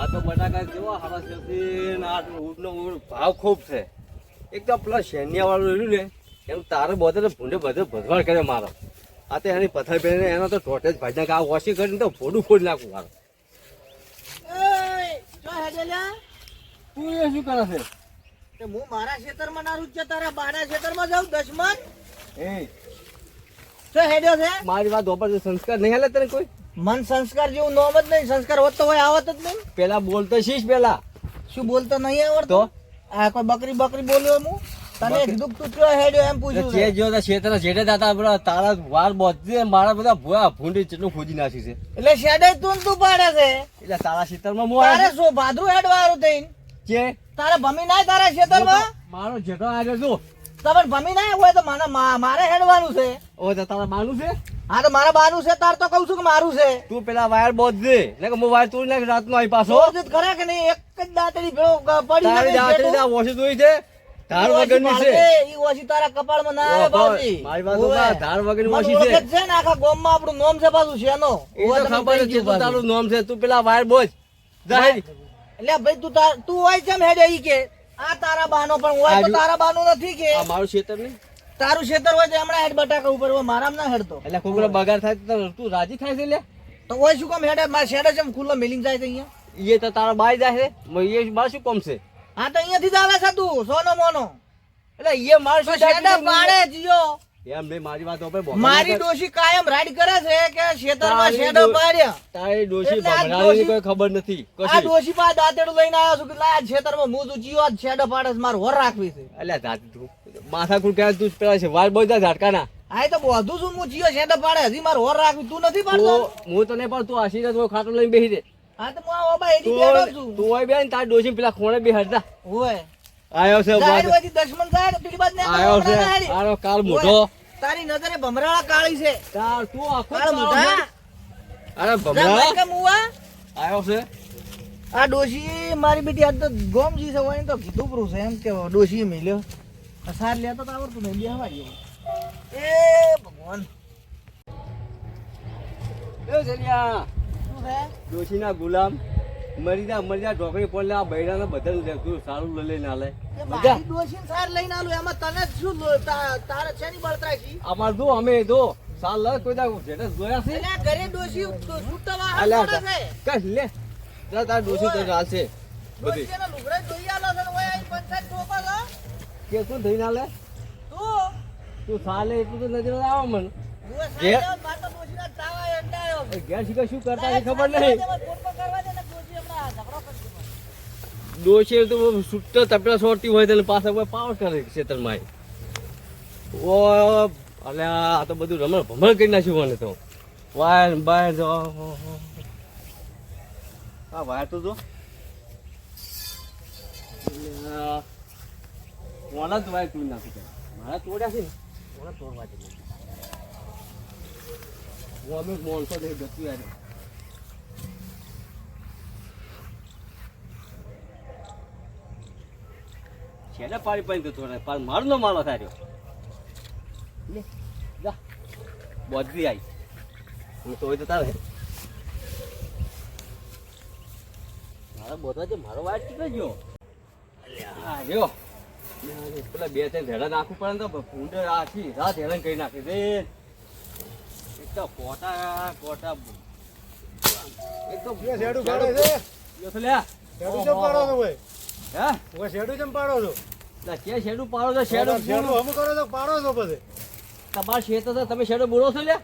આ તો બટાકા કેવા હારા છે ને આ ઊંટનો ભાવ ખૂબ છે. એકદમ પેલા શેનિયા વાળું રહ્યું ને એનું તારે બધે ભૂંડે બધે ભરવાડ કરે મારો. આ તો એની પથ્થર પહેરીને એનો તો ટોટે જ ભાઈ આ વોશી કરીને તો ફોડું ફોડી નાખું મારો. તું એ શું કરે છે? હું મારા ખેતરમાં ના રૂચ તારા બાના ખેતરમાં જાઉં દસમાં એ તો હેડ્યો છે? મારી વાત ઉપર સંસ્કાર નહીં હાલે તને કોઈ? મન સંસ્કાર જેવું નોમ જ નહીં સંસ્કાર હોત તો હોય આવત જ નહીં પેલા બોલતો શીશ પેલા. શું બોલતો નહીં આવડતો? આ કોઈ બકરી બકરી બોલ્યો હું? તને કીધું તું કયો હેડ્યો એમ પૂછ્યું છે. જો તો શેતરના જેઠે દાતા બધા તારા વાર બોધી મારા બધા ભૂયા ભૂંડી ચેટલું ખોજી નાખી છે. એટલે શેડે તું તું પાડે છે? એટલે તારા શેતરમાં હું તારે શું ભાદરું હેડવાળું થઈને? કે તારે ભમી નાય તારા ખેતરમાં મારો જેઠો આવ્યો છું. તમે ભમી ના હોય તો મને મારે હેડવાનું છે. ઓ તો તારા માનું છે? હા તો મારા બારું છે તાર તો કઉ છું કે મારું છે. તું પેલા વાયર બોધ દે. ને કે હું વાયર તોડી નાખ રાતનો આવી પાછો. ખરા કે નહીં? એક જ દાંતડી ભેળો પડી તારી દાંતડી આ વોશી જોઈ છે ધાર વગરની છે. ઈ ઓછી તારા કપાળમાં ના આવે બાજી મારી વાત. ધાર વગરની ઓછી છે. છે ને આખા ગામમાં આપણું નોમ છે પાછું શેનો. એ તો ખબર છે તું તારું નોમ છે. તું પેલા વાયર બોજ જાહેર એટલે ભાઈ તું તાર- તું હોય છે હેડે ઈ કે. આ તારા બાનો પણ હોય તો તારા બાનો નથી કે. આ મારું ક્ષેત્ર નહીં? તારું ખેતર હોય તો એમણે હેડ બટાકા ઉપર હોય મારામ ના હેડતો. એટલે કોકનો બગાડ થાય તો તું રાજી થાય છે લે? તો ઓય શું કામ હેડે? મારા શેડે છે ખુલ્લો મિલિંગ જાય છે અહીંયા. એ તો તારા બાય જાય છે. એ મારે શું કોમ છે? હા તો અહીંયાથી જ આવે છે તું સોનો મોનો. એટલે એ મારે શું પાડે જીયો. એમ નહીં મારી વાત ઉપર મારી ડોશી કાયમ રાઈડ કરે છે કે ખેતરમાં શેડો પાડ્યા. તારી ડોશી ભમરાની કોઈ ખબર નથી. આ ડોશી પાસે દાંતેડું લઈને આવ્યો છું કે લા ખેતરમાં તું જીવો શેડો પાડે છે, માર હોર રાખવી છે. અલ્યા જાતી તું. માથા કુટ ક્યાં તું પેલા છે. વાર બોલતા ઝાટકાના. આ એ તો બધું શું હું જીવો શેડો પાડે હજી માર હોર રાખવી તું નથી પાડતો? હું તને પણ તું આશીર્વાદ હોય ખાટો લઈને બેસી દે. હા તો હું આ ઓબા એડી બેઠો છું. તું હોય બેન તાર ડોશી પેલા ખોણે બેહડતા હોય. આયો છે. દશમન ને આયો છે. આનો કાળ મોઢો. તારી નજરે ભમરાળા કાળી છે. તાર તું આખો કાળ કાળો મોઢા. અરે ભમરાળા. કે મુવા? આયો છે. આ ડોશી મારી બેટી આજ તો ગોમજી છે હોય તો કીધું પરું છે એમ કે ડોશી મેલ્યો. સાર લેતો તો આવડતું નહીં બે હવા જેવું. એ ભગવાન. એ જલિયા. શું છે? ડોશીના ગુલામ. મરી જા મરી જા ઢોકળી પડલે આ બૈરાને બધાને દે તું સારું લઈ લઈને આલે. દોશી ને મારી સાર લઈને આલું એમાં તને શું લો- તા- તારે શેની બળતરા અમાર જો અમે જો સાલ લ કોઈ દા જેટસ જોયા છે? એટલે ઘરે ડોશી છૂટા હાલ અલ્યા છે. કઈ લે. જા તાર ડોશી તો ચાલશે બધી. ડોશીને લુગડા જોઈ આલો છે ઓય આઈને પંચાયત ઠોકો લો. કે શું થઈને આલે? તું? તું સાલે એટલું તો નજર આવે મને. ઘેર- તો શું કરતા છે ખબર નહીં. ડોશી તો સુટ્ટ તપેલા સોરતી હોય તેને પાછા કોઈ પાવર કરે ખેતરમાં ઓ અલ્યા આ તો બધું રમણ ભમણ કરી નાખ્યું મને તો. વાયર બાયર જો આ વાયર તો જો. કોના જ વાયર તોડી નાખી મારા તોડ્યા છે ને? કોના તોડવા દે મોણસો નહીં જતું યાર છેલ્લે પાણી પાણી તો તોડે પણ મારો નો મારો થાય લે જા. બોજલી આવી હું તો હોય તો તારે. મારા બોધવા છે મારો વાયર ચીકરે ગયો. આવ્યો પેલા બે ત્રણ ધેડા નાખવું પડે ને તો ઊંડે આખી રાત હેરાન કરી નાખે. રે એક તો કોટા કોટા એક તો શેડું પાડો છે. લ્યા શેડું છે પાડો ભાઈ? હે? હવે શેડું ચમ પાડો છો? કે શેડું પાડો છો? શેડું શેડું હમ કરો છો? પાડો છો પછી? તમારા શેત તો તમે શેડું બોલો છો લ્યા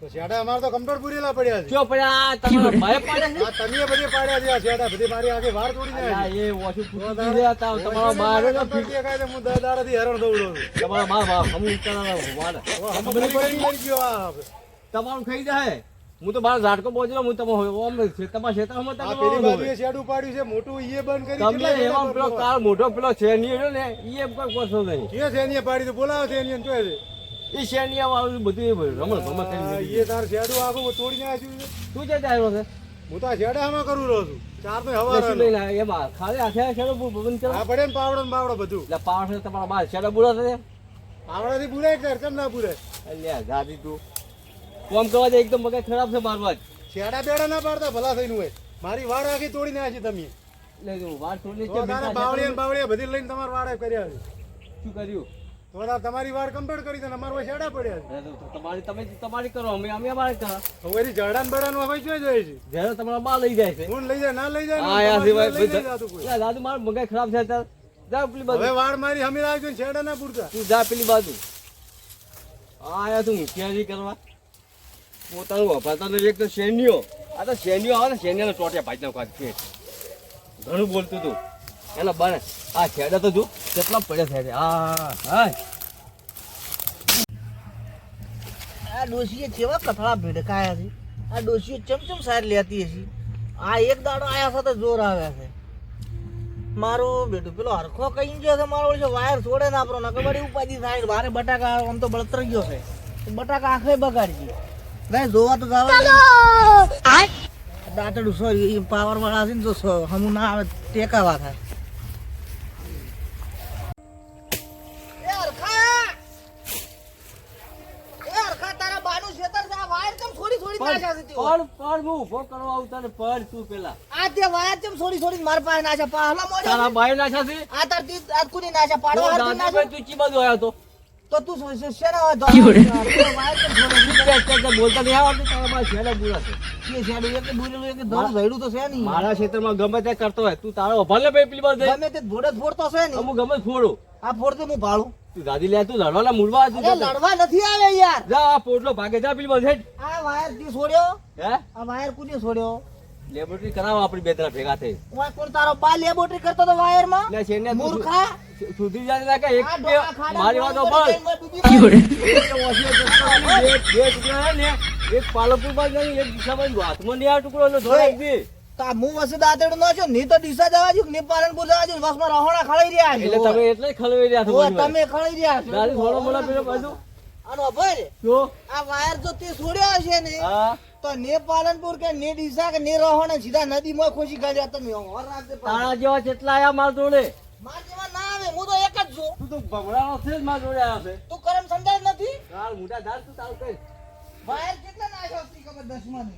તો શેડા અમારે તો કમ્પ્યુટર પૂરેલા પડ્યા છે. જો પડ્યા? તમારા ભાઈ પાડે છે? તમે બધી પાડ્યા છે આ શેડા બધી મારી આગે વાર તોડી નાખી. એ ઓછું ફૂટી ગયું તા- તમારો બાર મારે નો કમ્પ્યુટર ફીટ- હું દસ દાડાથી હેરાન દઉડો છું. તમારો બાર બાર હમું ઉતારવાનો વાળા. હમ બધી પડી ગયો આ. તમારું ખાઈ જાય હું તો બાર ઝાટકો પહોંચેલો હું તમે ઓમ ખેતરમાં આ તમે પેલી બાજુએ શેડ ઉપાડ્યું છે મોટું ઈએ બંધ કરી તમે એવા પેલો કાળ મોટો પેલો શેરની રહ્યો ને ઈએ કોઈ કોસો નહીં. કે એની પાડી તો બોલાવો જોયે છે એ શેરનિયા વાળું બધું એ રમણ ભમણ કરી ઈએ તાર શેડું આખું તોડી નાખ્યું છે. તું જે આવ્યો છે? હું તો શેડા આમાં કરું રહ્યો છું. ચાર તો હવા લઈને આવ્યો? એમાં ખાલી આખે છે શેડો બુ- બંધ કરો. પડે ને પાવડો ને બાવડો બધું. એટલે પાવડો તમારા બાર શેડો બુરો છે પાવડાથી બુરાય કે કેમ ના બુરાય અલ્યા જાદી તું. કોમ કરવા જાય એકદમ મગજ ખરાબ છે મારવા જ. છેડા બેડા ના પાડતા ભલા થઈને હોય. મારી વાડ આખી તોડી નાખી તમે. એટલે જો વાર છોડને છે, તારા બાવળિયા બાવળિયા બધી લઈને તમારા વાડે કર્યા છે. શું કર્યું? તો તમારી વાડ કમ્પ્લીટ કરી દે ને અમારા શેડા પડ્યા છે. તમારી તમે તમારી કરો અમે અમે અમારે કરો. હવે એની જડાન બડાન હવે જોઈ જાય છે? જ્યારે તમારા બા લઈ જાય છે. કોણ લઈ જાય ના લઈ જાય ને હા યાર જાતું દાદુ મારો મગજ ખરાબ છે અત્યારે. જા પેલી બાજુ. હવે વાડ મારી હમી રાખજો છેડા શેડા ના પૂરતા. તું જા પેલી બાજુ. આયા તું મુખિયાજી કરવા. પોતાનું વફાતા એક તો સૈન્યો આ તો સૈન્યો આવે ને સૈન્યને ચોટ્યા ભાઈ કાઢ છે ઘણું બોલતું તું. એના બને. આ છેડા તો જો, કેટલા પડ્યા છે હા હા આ ડોશીએ કેવા કથળા ભેડકાયા છે. આ ડોશીઓ ચમચમ સાર લેતી હશે. આ એક દાડો આયા સાથે જોર આવ્યા છે. મારો બેટું પેલો હરખો કઈ ગયો છે, મારો છે વાયર છોડે ને આપણો નકબડી ઉપાધી થાય મારે બટાકા આમ તો બળતર ગયો છે. બટાકા આખરે બગાડી ગાય જોવા તો જવા દાંતડું સોરી પાવર વાળા છે ને તો સો- હમું ના આવે ટેકાવા થાય? પણ પણ હું ઊભો કરવા આવું તને પણ તું પેલા આ તે વાયર ચમ છોડી છોડી મારા પાસે નાખ્યા? પાહલા મોઢે? તારા ભાઈ નાખ્યા છે આ તાર તી- આ કુની નાખ્યા? પાડવા તું દાદુભાઈ તું તો તો તું શેના હોય કે- કે- કે બોલતા નહીં. આવડતું તારા ભાઈ છેડા બુરા છે. કે શેડું, એક બુરેલું, એક ધોળું ઝાડું તો છે નહીં. મારા ક્ષેત્રમાં ગમે તે કરતો હોય તું તારો ભલે ભાઈ પેલી બાજુ. ગમે તે જ ફોડતો છે ને હું ગમે ફોડો. આ ફોડતો હું ભાળું. તું દાદી લે તું લડવાના મૂળવા તું. લડવા નથી આવે યાર. જા આ પોટલો ભાગે જા પેલી બાજુ આ વાયરથી છોડ્યો. હે? આ વાયર કુને છોડ્યો? લેબોરેટરી કરાવો આપણી બે ત્રણ ભેગા થઈ. ઓય કોણ તારો બા લેબોરેટરી કરતો તો વાયરમાં લે છે ને મૂર્ખા સુધી જાય લાગે એક બે મારી વાતો બોલ ને, બે બે ટુકડા હે ને એક પાલનપુરમાં જઈ એક દિશામાં જ હાથમાં નહીં આ ટુકડો એટલે ધોળાઈ ગઈ. તા આ વસે દાંતેડું નો છો? ની તો દિશા જવા જ્યું ને પાલનપુર જવા જ્યું વસમાં રહોણા ખળાઈ રહ્યા છે. એટલે તમે એટલે જ રહ્યા છો તમે ખળાઈ રહ્યા છો. દાદી થોડો મોડા પેલો બાજુ. આનો ભાઈ જો. આ વાયર જો તે છોડ્યો છે ને હા. તો ને પાલનપુર કે ને ડીસા કે ને રહોણા સીધા નદીમાં ખોસી ગાડ્યા તમે. તારા જેવા જેટલા આયા માર જોડે. માર જેવા ના આવે હું તો એક જ છું. તું તો ભમરાનો છે જ માર જોડે આવ્યો છે. તું કરમ સમજાય નથી? કાલ મોટા દાળ તું તારું કઈ. બહાર કેટલા નાખ્યો હતી ખબર દસમાં ને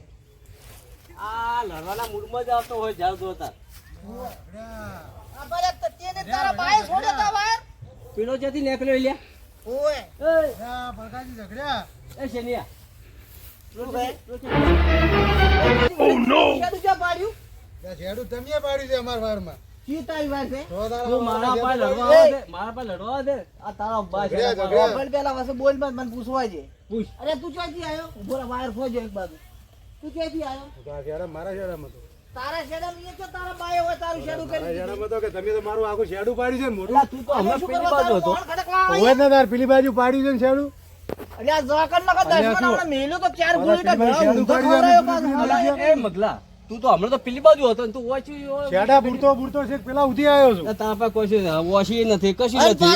આ લડવાના મૂડમાં જ આવતો હોય જાવ જોતા આ બરાબર તો તેને તારા બાય છોડે તા બહાર પેલો જેથી નીકળ્યો લ્યા? ઓય. એ. આ ભડકાજી ઝઘડ્યા. એ શેનિયા. શું કહે? પાડ્યું? ત્યાં તમે પાડ્યું છે અમારા વાડમાં શી તારી વાત છે? તો તારા તું મારા વાડમાં પાસે શેડું લડવા પાડ્યું. દે મારા પાસે લડવા દે આ તારા બા છે ઝઘડ્યા, તારા ઝઘડ્યા. પણ પેલા વસે બોલ મત, મને પૂછવા છે પૂછ અરે તું ક્યાંથી આવ્યો ઊભો વાયર ખોજો એક બાજુ તું ક્યાંથી આવ્યો તો આ શેડા મારા શેડામાં તો. તારા શેડામાં એ છે, તારા બાએ હોય તારું શેડું કરી મારા દીધું. શેડામાં તો કે તમે મારું આખું શેડું પાડ્યું છે મોટું ને પેલી બાજુ પાડ્યું છે શેડું મેલ્યો તો ચાર ઘણા એ મગલા તું તો હમણાં તો પેલી બાજુ હતો તું ઓછી છેડા બુડતો બુડતો છે પેલા ઉધી આવ્યો છું. તારા પાસે કોઈ છે ઓછી નથી કશું નથી.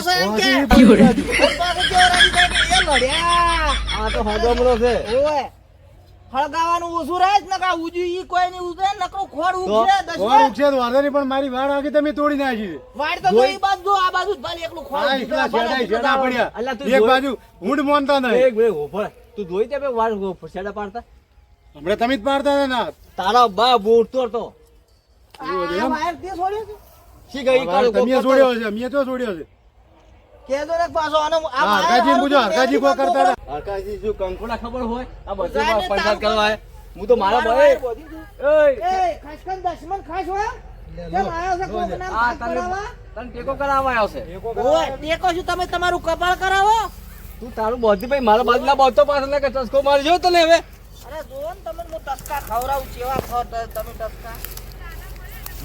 આ તો હગમણો છે. ઓય. હળગાવાનું ઓછું રહે જ નકા ઉજ્યું ઈ કોઈ નહીં ઉજે નકરું ખોડ તો? ઉગશે ખોડ દસમાં તો વાંધો નહીં પણ મારી વાડ આગે તમે તોડી નાખી છે. વાડ તો જોઈ- જોઈ બાજુ જો આ બાજુ જ ભલે એકલું ખોડ આ એકલા ભલે શેડા પડ્યા. શેડા તું એક બાજુ ઊંડ મોનતા નહીં. એક મિનિટ ઊભો તું જોઈ તે બે વાર છેડા પાડતા? હમણાં તમે જ પાડતા હતા ને તારા બા બોલતો હતો. આ આ વાયર તે છોડ્યો છે? શી ગઈ આ તમે છોડ્યો છે અમે તો છોડ્યો છે. કહેજો ને પાછો આનો આ હરકાજી પૂછો હરકાજી કો કરતા હરકાજી જો કંકોડા ખબર હોય? આ બધે પંચાયત કરવા આયા. હું તો મારા મારા ભાઈ વાયર બોધી દીધું. એય, એ ખાસ કરીને ખાસ હોય? કેમ આયો છે કોક નામ ખાસ કરાવવા? તને ટેકો કરાવવા આવ્યો છે. ઓય, ટેકો શું? તમે તમારું કપાળ કરાવો. તું તારું બોધી ભાઈ મારા બાજુના બોધતો પાસે ને કે ચસ્કો મારી જો તને હવે. અરે ને તમે હું ટસકા ખવડાવું કેવા ખાવ તમે ટસકા?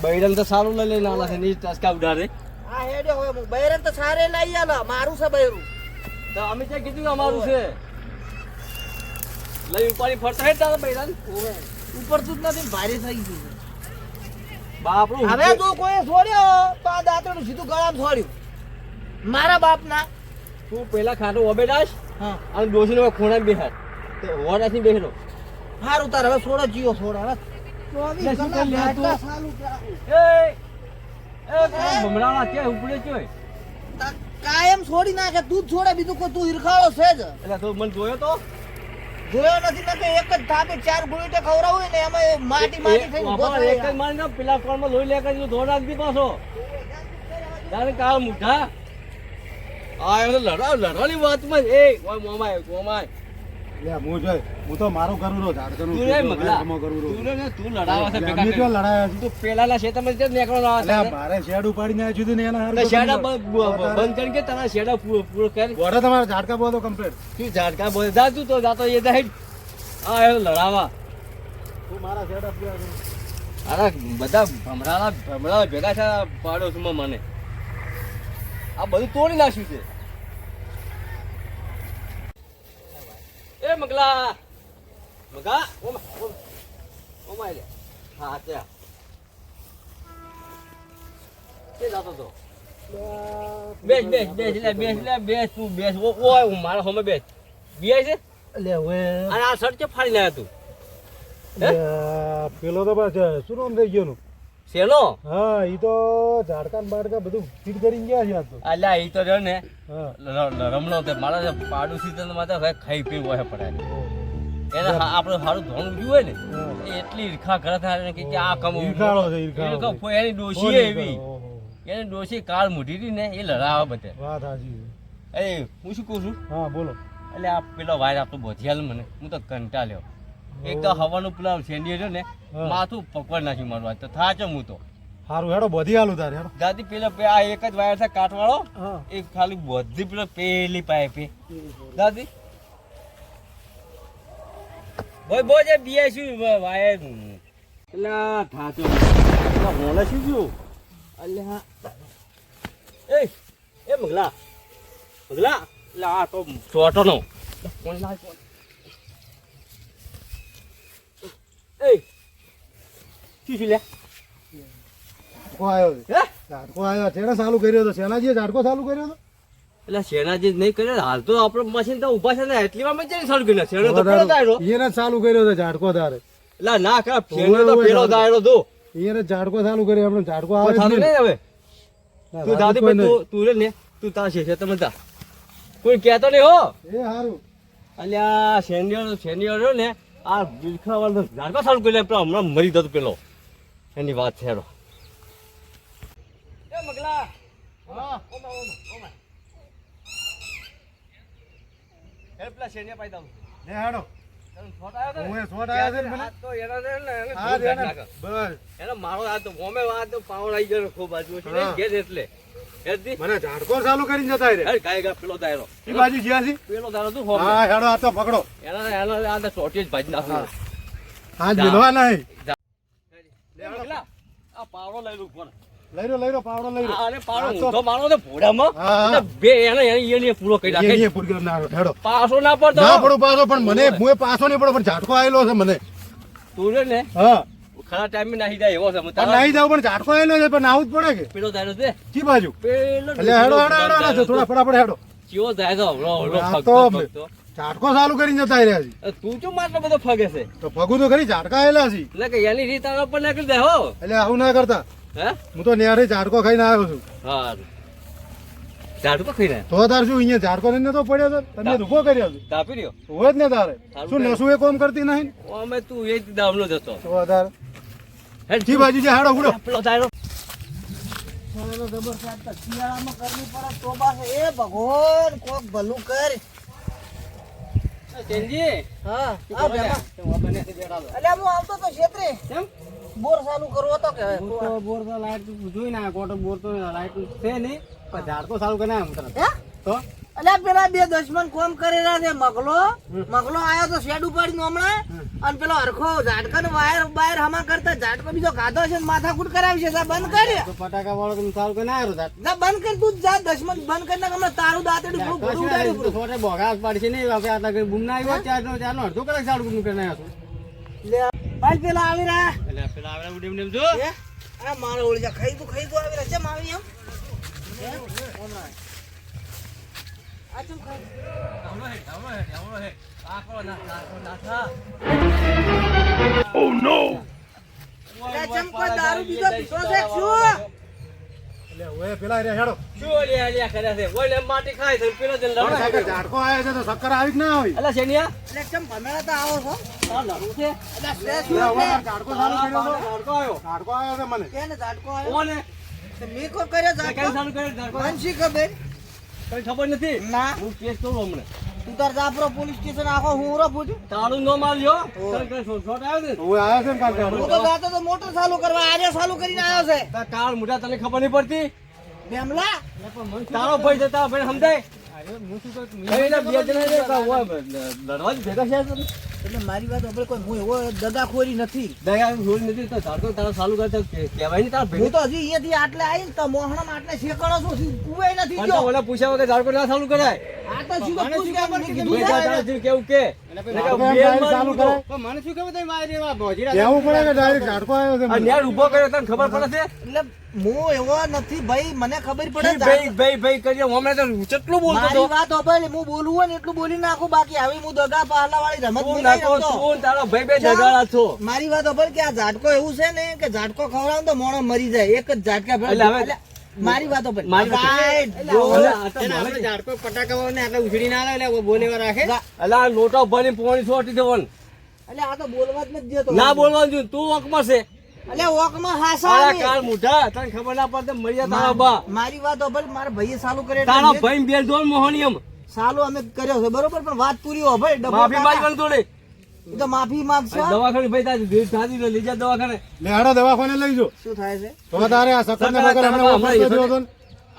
બૈરન તો સારું લઈ લઈને આલા છે ની ચસ્કા ઉડાડે. આ હેડ્યો હવે બૈરન તો સારે લઈ આલો મારું છે બૈરું. તો અમે ત્યાં કીધું કે અમારું છે. લઈ ઉપાડી ફરતા હે તારા બૈરન? ઉપર તું નથી ભારે થઈ ગયું બાપરું હવે જો કોઈ છોડ્યો તો આ દાંતરડું સીધું ગળામાં છોડ્યું. મારા બાપના. તું પેલા ખાટો ઓબેડાશ હા. અને ડોસીનો ખૂણા બેહાર તે હોડાથી બેહેલો હારું તાર હવે છોડો જીવો છોડો હવે. ચોવીસ કલાક સાલું એ કે ઉપડે કાયમ છોડી નાખે તું છોડે બીજું કોઈ તું હિરખાળો છે જ. એટલે તું મને જોયો તો? જોયો નથી ને એક જ થાપે ચાર ગુલીટે ખવડાવું ને એમાં માટી માટી થઈ ઊભો બાપા, એક જ મારી નાખ, પેલા ફોનમાં લોહી લેકર કરી ધોળ રાખી પાછો. તારે કાળ મુઠા આ એમ લડા લડવા લડવાની વાતમાં એ ઓય મોમાય મોમાય. લે હું જોઈ હું તો મારું કરું રહ્યો ઝાડકાનું તું રે મગલા. કરું તું રે તું લડાવા છે. લડાયા? તું જ મારે શેડ ઉપાડીને આવ્યું ને એના હારું શેડા બંધ કરી કે તારા શેડા પૂરો પૂરો વડે તમારા ઝાડકા બોલો કમ્પ્લીટ તું ઝાડકા બોલ જા તું તો જાતો એ જાય. આ એ લડાવા. તું મારા શેડા પૂરા અરે બધા ભમરાના ભમરા ભેગા થયા પાડોશમાં મને આ બધું તોડી નાખ્યું છે. એ મગલા મગા ઓમા ઓમા ઓમા લે હા ત્યાં કે જાતો તો બેસ બેસ બેસ લે બેસ લે બેસ તું બેસ ઓ ઓય હું મારા હોમે બેસ બેસ છે લે હવે અને આ શર્ટ કે ફાડી લાયા તું પેલો તો બસ શું નામ થઈ ગયું શેનો હા ઈ તો ઝાડકા ને બાડકા બધું ફીટ કરીને ગયા છે તો અલ્યા ઈ તો ને રમણો તે મારા જે પાડોશી તો માથે ખાઈ પીવો હે પડે એને આપણે સારું ધોણ ઉગ્યું હોય ને એટલી ઈર્ખા ઘરે થાય કે આ કમ ઈર્ખાળો છે, ઈર્ખાળો એની ડોશી એવી. એની ડોશી કાળ મૂઢી હતી ને એ લડાવે બધે વાત સાચી એ હું શું કહું છું? હા બોલો. એટલે આ પેલો વાયર આપતો બોધિયાલ મને હું તો કંટાળ્યો. એક તો હવાનું પેલા શેંડી રહ્યો ને. માથું પકડ નાખી મારવા તો થાચો હું તો. સારું હેડો બધી હાલું તારે હેડો. દાદી પેલા આ એક જ વાયર છે કાટવાળો. એ ખાલી બધી પેલો પેલી પાઇપે. દાદી બોય બોય બીએ શું વ- વાયર પેલા થાચો. હોલે શું થયું? અલ્યા એ એ મગલા. મગલા? એટલે આ તો ચોટો નો કોણ લાય કોણ એ શું છે લે? ઝાડકો આવ્યો ઝાડકો આવ્યો શેના ચાલુ કર્યો હતો શેનાજીએ ઝાડકો ચાલુ કર્યો હતો એટલે શેનાજી નહીં કરે હાલ તો આપણે મશીન તો ઊભા છે ને એટલી વાર મજા સારું કર્યું શેનો તો પેલો દાયરો. એને ચાલુ કર્યો છે ઝાડકો તારે એટલે ના કરા શેનો તો પેલો દાયરો દો એને ઝાડકો ચાલુ કર્યો આપણે ઝાડકો આવે કોઈ નહીં. હવે. તું દાદી ભાઈ તું તું રે ને તું તારા છે તમે તા. કોઈ કહેતો નહીં હો. એ સારું અલ્યા શેનિયર શેનિયર ને આ બિલખાવાળો ઝાડકો સારું કરી લે પેલો હમણાં મરી જતો પેલો. એની વાત છે એ મગલા. હા. એ પેલા શેનિયર પાઈ દઉં? ને? હેડો પાવડો લઈ લઉં પણ લઈ લો લઈ લો પાવડો લઈ લો આ અરે પાવડો તો- મારો તો. એટલે બે એને એને એને પૂરો કરી રાખે નાખે પૂરો કરી નાખો. ઠેડો પાસો ના પડતો. ના પડો પાસો પણ મને હું પાછો નહીં પડો પણ ઝાટકો આવેલો છે મને. તું રે ને? હા. ખરા ટાઈમે નાહી જાય એવો છે હું તારા નહીં જાવ પણ ઝાટકો આવેલો છે પણ આવું જ પડે કે? પેલો દાયરો છે? કી બાજુ. પેલો એટલે હેડો હેડો હેડો થોડા ફટાફટ હેડો. ચિયો જાય તો હળો હળો તો- ઝાટકો ચાલુ કરીને જતા રહ્યા છે. તું ચો માટલો બધો ફગે છે? તો ફગું તો ખરી ઝાટકા આવેલા છે. એટલે કે એની રીત પર નાખી દે હો. એટલે આવું ના કરતા. હે? હું તો ન્યારે ઝાડકો ખાઈને આવ્યો છું. હારું. ઝાડુ તો તો તાર શું અહીંયા ઝાડકો લઈને તો પડ્યો છે તમે ધૂકો કર્યો છે. તાપી રહ્યો? હોય જ ને તારે. શું નસું એ કોમ કરતી નહીં? અમે તું એ જ દામનો જતો તો તાર હેડ જી બાજુ જે હાડો ઉડો પેલો તારો શિયાળામાં કરવી પડે તો એ ભગવાન કોક ભલું કર. ચેનજી હા. આ બેમાં. અલ્યા હું આવતો તો ક્ષેત્રે. કેમ? બોર ચાલુ કરવો હતો કે બોર તો લાઈટ જોઈ ના કોટો બોર તો લાઈટ છે નહીં પણ ઝાડ તો સારું કરી તરત. તો? અલ્યા પેલા બે દશમન કોમ કરી રહ્યા છે મગલો. મગલો આયો તો શેડ ઉપાડીને હમણાં. અને પેલો હરખો ઝાટકા ને વાયર બાયર હમા કરતા ઝાટકો બીજો ખાધો છે ને માથાકૂટ કરાવી છે બંધ કરી. તો ફટાકા વાળો તમે સારું કરી ના ઝાડ જા બંધ કર તું જા દશમન બંધ કરી નાખ હમણાં તારું દાંતેડું પૂરું ભરું ઉડાડ્યું પૂરું. છોટે બોગાસ પાડશે નહીં આપણે કઈ બૂમ ના આવ્યો ચાર નો ચાર નો અડધો કલાક સારું બૂમ કરી નાખ્યો લે પેલા આવી રહ્યા. એટલે પેલા આવડા ઉડી ઉડી જો. આ મારો ઓળી જા ખાઈ તું ખાઈ તું આવી રહ્યા. છે માવી એમ. આ ચમ ખાઈ? આવડો હે આવડો હે આવડો હે આખો ના આખો ના થા અલ્યા ચમ કોઈ દારૂ બીજો પીતો છે? શું? પેલા રે હેડો. શું છે? ઓલે માટી ખાય છે પેલો છે તો ચક્કર આવી જ ના આવી? અલા શેનિયા? એટલે કેમ ભમેડા તો આવો છો? તાર લડવું છે. એટલે સ્ટ્રેસ લે, હવે એટલે? કર્યો તો ઝાડકો છે મને. કેને ઝાટકો આવ્યો ઓને તો મેં કો કર્યો તે કેમ ચાલુ કર્યો ઝાડકો? ખબર? કઈ ખબર નથી? ના. હું કેસ કરું હમણાં. તું તાર જાફરો પોલીસ સ્ટેશન આખો હું રો પૂછ્યું તાળું નો મારજો. શોટ આવ્યો ને હું આવ્યો છે કાલ હું તો તો મોટર ચાલુ કરવા આજે ચાલુ કરીને આવ્યો છે. તાર કાળ મોઢા તને ખબર નહીં પડતી? મેમલા તારો ભાઈ જતા ભાઈ સમજાય? જ મારી વાત આપણે કોઈ હું એવો દગાખોરી નથી. દયા ખોરી નથી તો તો તારો ચાલુ કરે કેવાય કહેવાય નહીં તારા હું તો હજી અહીંયાથી આટલે આવી તો મોહણામાં આટલે શેકણો છું કુવાય નથી ગયો ઓલા પૂછ્યા વગર ધાડકો ના ચાલુ કરાય. મારી પડે કે ડાયરેક્ટ ઝાટકો આવ્યો છે મને. ન્યાર ઊભો કર્યો તને ખબર પડે છે? એટલે હું એવો નથી ભાઈ મને ખબર પડે ભાઈ ભાઈ ભાઈ ભાઈ કરીએ. તો કેટલું બોલતો હતો મારી વાત હોભળ હું બોલવું એટલું બોલી નાખું બાકી આવી હું દગા પાહલા વાળી રમત નાખો રમતો. તું ભાઈ બે જગાડા છો. મારી વાત હોભળ કે આ ઝાટકો એવું છે ને કે ઝાટકો ખવડાવ તો મોણો મરી જાય. એક જ ઝાટકા મારી વાતો પર. મારી લોટો ભરી પોણી છોટી દેવાનું. એટલે આ તો બોલવા જ નથી જતો ના બોલવાનું જોઈએ. તું વોકમાં છે. એટલે વોકમાં હાસા અરે કાલ કાળ મુઢા તને ખબર ના પડે મર્યા તારા બા. મારી વાત હોભળ મારા ભાઈએ સાલું કરે તારા ભાઈ બેલ દોન મોહનીયમ. સાલું અમે કર્યો છે બરોબર? પણ વાત પૂરી હોભળ ડબલ માફી. માંગવાનું થોડી. તો માફી માંગશો? દવાખાને ભાઈ તારી ભીડ થાતી લઈ જા દવાખાને. લે હાડો દવાખાને લઈ જો. શું થાય છે? તો તારે આ સકર ને બકર હમણાં ઓપરેશન થયો હતો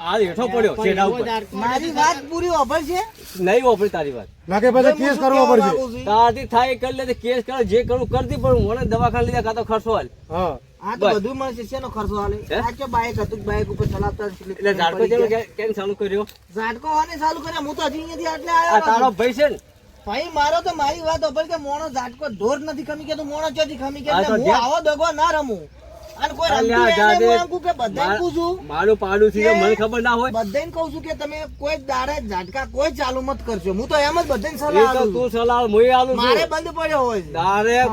આ હેઠો પડ્યો છેડા ઉપર. મારી વાત પૂરી ઓફર છે? નહીં ઓફર તારી વાત. ના કે પછી કેસ કરવો પડશે? માંગુ થાય કર કરી લે કેસ કરે જે કરું કરતી દી પણ મને દવાખાને લીધા કાતો ખર્ચો હાલ. હા. આ તો બધું મળશે શેનો ખર્ચો હાલે? આ કે બાઈક હતું બાઈક ઉપર ચલાવતા એટલે ઝાડકો કેમ ચાલુ કર્યો? હોને ચાલુ કર્યા હું તો હજી અહીંયાથી આટલે આવ્યો તારો ભાઈ છે ને? ભાઈ મારો તો મારી વાત કે મોણો ઝાટકો ઢોર નથી ખમી કે તું મોણો ચોથી ખમી કે હું આવો દગો ના રમું. માર- પૂછું મારું પાડું છે મને ખબર ના હોય? બધાને કહું છું કે તમે કોઈ દાડે ઝાટકા કોઈ ચાલુ મત કરશો. હું તો એમ જ બધાને સલાહ તું સલાહ મુએ આલું મારે બંધ પડ્યો હોય. છે.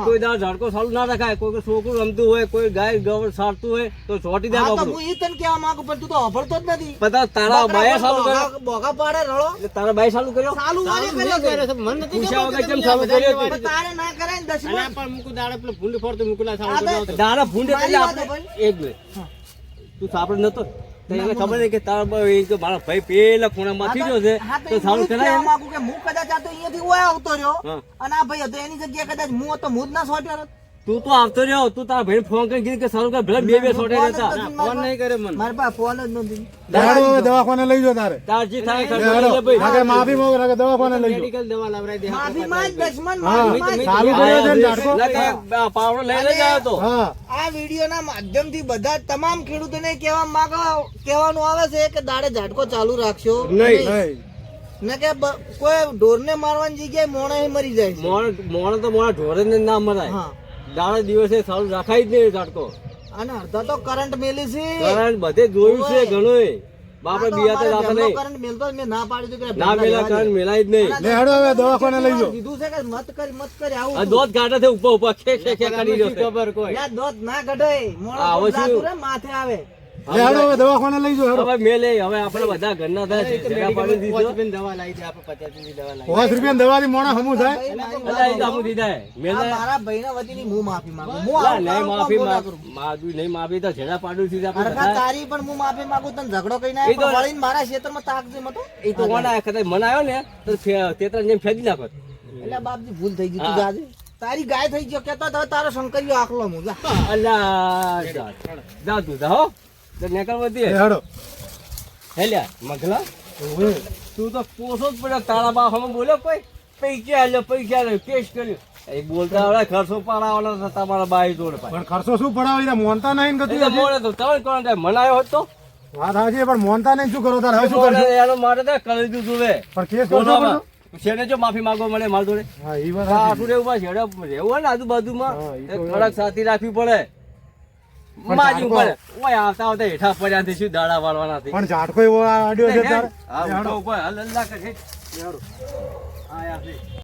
કોઈ દાળ ઝાડકો ચાલુ ના રખાય કોઈ છોકરું રમતું હોય કોઈ ગાય ગવર સારતું હોય તો ચોટી દે તો હું એ તને કહેવા માંગુ પણ તું તો અભળતો જ નથી. બધા તારા ભાઈ બાએ ચાલુ કર્યો. બોગા- પાડે રળો તારા બાએ ચાલુ કર્યો? ચાલુ. પૂછ્યા વગર કેમ ચાલુ કર્યો તારે ના કરાય ને દાડે આ તો- દાડા ભૂંડે મારી એટલે વાત આપણે સાંભળ. એક મિનિટ તું સાંભળ નતો તો ખબર નહીં કે તારા કે મારા ભાઈ પેલા ખૂણામાં માંથી ગયો છે. તો તો સારું કરાય માંગુ કે હું કદાચ આ તો અહીંયાથી ઓય આવતો રહ્યો અને આ ભાઈ હતો એની જગ્યાએ કદાચ હું હતો હું જ ના સોટ્યો હોત. તું તો આવતો રહ્યો તું તારા ભાઈ ફોન કરી કીધું કે સારું કર ભલે બે બે સોટે ફોન નહીં કરે મને. મારા પાસે. ફોન જ નથી. દાડો દવાખાને લઈ જો તારે. તારજી થાય ખર્ચો લે ભાઈ. આગળ માફી માંગ ના દવાખાને લઈ જો. માફી માંગ દશમન હા માફી માંગ. ચાલુ કર્યો છે ને ઝાટકો ના કે આ પાવડો લઈ જ આવ્યો તો. આ વિડીયોના માધ્યમથી બધા તમામ ખેડૂતોને કહેવા માંગો કહેવાનું આવે છે કે દાડે ઝાટકો ચાલુ રાખશો. નહીં. નહીં. ને કે કોઈ કોઈ ઢોરને મારવાની જગ્યાએ મોણા મરી જાય મોણ મોણ તો મોણા ઢોર ને ના મરાય. હા. દાડા દિવસે સારું રાખાય જ નહીં ઝાટકો. અને અડધા તો કરંટ મેલી છે. કરંટ બધે જોયું છે ઘણું બાપડે બિયા તો નહીં. કરંટ મેલતો જ ના પાડી કે ના ભેગા પેલા રહેવા કારણ દે. મેલાય જ નહીં. લે હાડો હવે દવાખાને લઈ જો કીધું છે કે મત કરી મત કરી આવું આ દોધ કાઢે છે ઉપર ઉપર ખે ખે ખે કરી રહ્યો છે. યા દોત ના રે માથે આવે. હાડો હવે દવાખાને લઈ જો હવે મે લઈ હવે આપણે બધા ઘરના થાય છે. ભેગા પાડી દીધો. પાંચ રૂપિયા દવાથી મોણા હમું થાય? અલા, એ તો દીધા. મે આ મારા ભાઈના વતીની હું માફી માંગુ. હું ના, નહીં માફી માંગુ ના માંગ- નહીં માફી તો છેડા પાડું છું આપણે અરે તારી પણ હું માફી માંગુ તને ઝઘડો કઈ ના એ તો- વળીને મારા ક્ષેત્રમાં તાકજે મતો એ તો કોના કદાચ મન આવ્યો ને તો તેતરા જેમ ફેંકી નાખો. એટલે બાપજી ભૂલ થઈ ગઈ તું જાજે. તારી ગાય થઈ ગયો કેતો તો તારો શંકરિયો આખલો હું જા. અલ્લા જા જા તું જા હો. તો નેકળ વધી લે હેલ્યા મગલા? તું તો પોસો જ પડ્યો તારા બા હમ બોલ્યો કોઈ? પૈસા આલ્યો પૈસા આલ્યો કેસ કર્યો. એ બોલતા આવડે ખર્ચો પાડાવાના હતા તમારા બાઈ જોડે પણ ખર્ચો શું પડાવે મોનતા નહીં મોડે તો તમે કોણ થાય મનાયો હતો. વાત પણ મોનતા નહીં શું કરો તારે? હવે શું કરશું? એનો માટે તો કરી દીધું હવે પણ કેસ કરશો જો માફી માંગવા મળે મારા જોડે. હા એ વાત આટલું રહેવું રહેવું હોય ને આજુબાજુમાં. કડક સાથી રાખવી પડે. માજી પડે ઓય આવતા આવતા હેઠા પડ્યા નથી શું દાડા વાળવાના થી પણ ઝાટકો એવો આડ્યો છે તારે. ઉપર ઉપર હલ હલ્લા કરે આયા